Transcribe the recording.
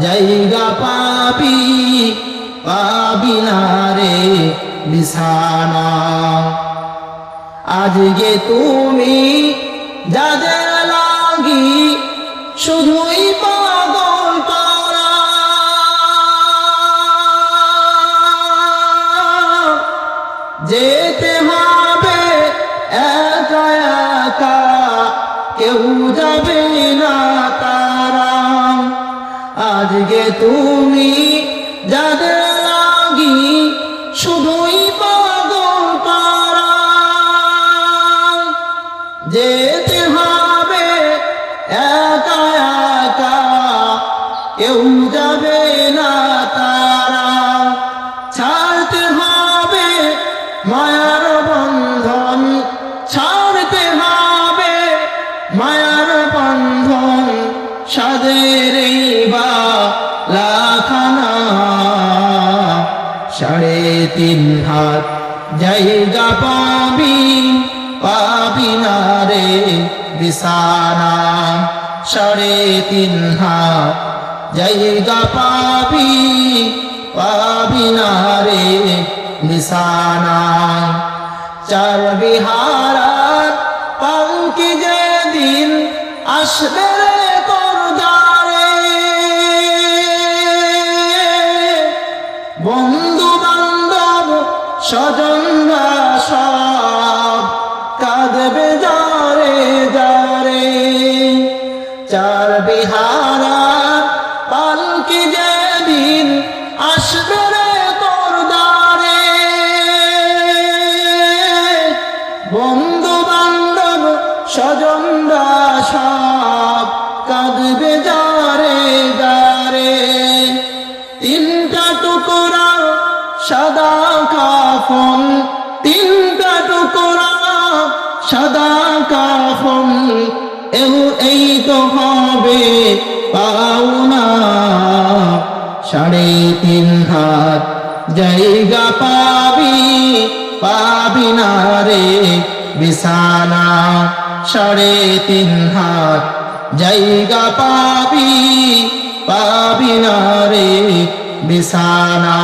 জায়গা পাবি পাবি না রে বিছানা। আজকে তুমি যাদের লাগি শুধুই পাগল করা। যেতে হবে একা একা, কেউ যাবে আজকে তুমি যাদের লাগি শুধুই পাগল পারা যেতে হবে একা একা, কেউ যাবে না তারা। ছাড়তে হবে মায়ার বন্ধন, ছাড়তে হবে মায়ার বন্ধন সাদের সাড়ে তিন হাত। জায়গা পাবি পাবি না রে বিছানা। সাড়ে তিন হাত। জায়গা পাবি পাবি না রে বিছানা। চার বিহারাত পালকি যেদিন আসবে স্বজনরা সব কাঁদবে যারে যারে চার বিহারা পালকি যেদিন আসবে রে তোর দ্বারে? বন্ধু বান্ধব স্বজনরা কাফন, তিনটা টুকরা সাদা কাফন, এও এই তো হবে পাওনা। সাড়ে তিন হাত জায়গা পাবি পাবি না রে বিছানা। সাড়ে তিন হাত জায়গা পাবি পাবি না রে বিছানা।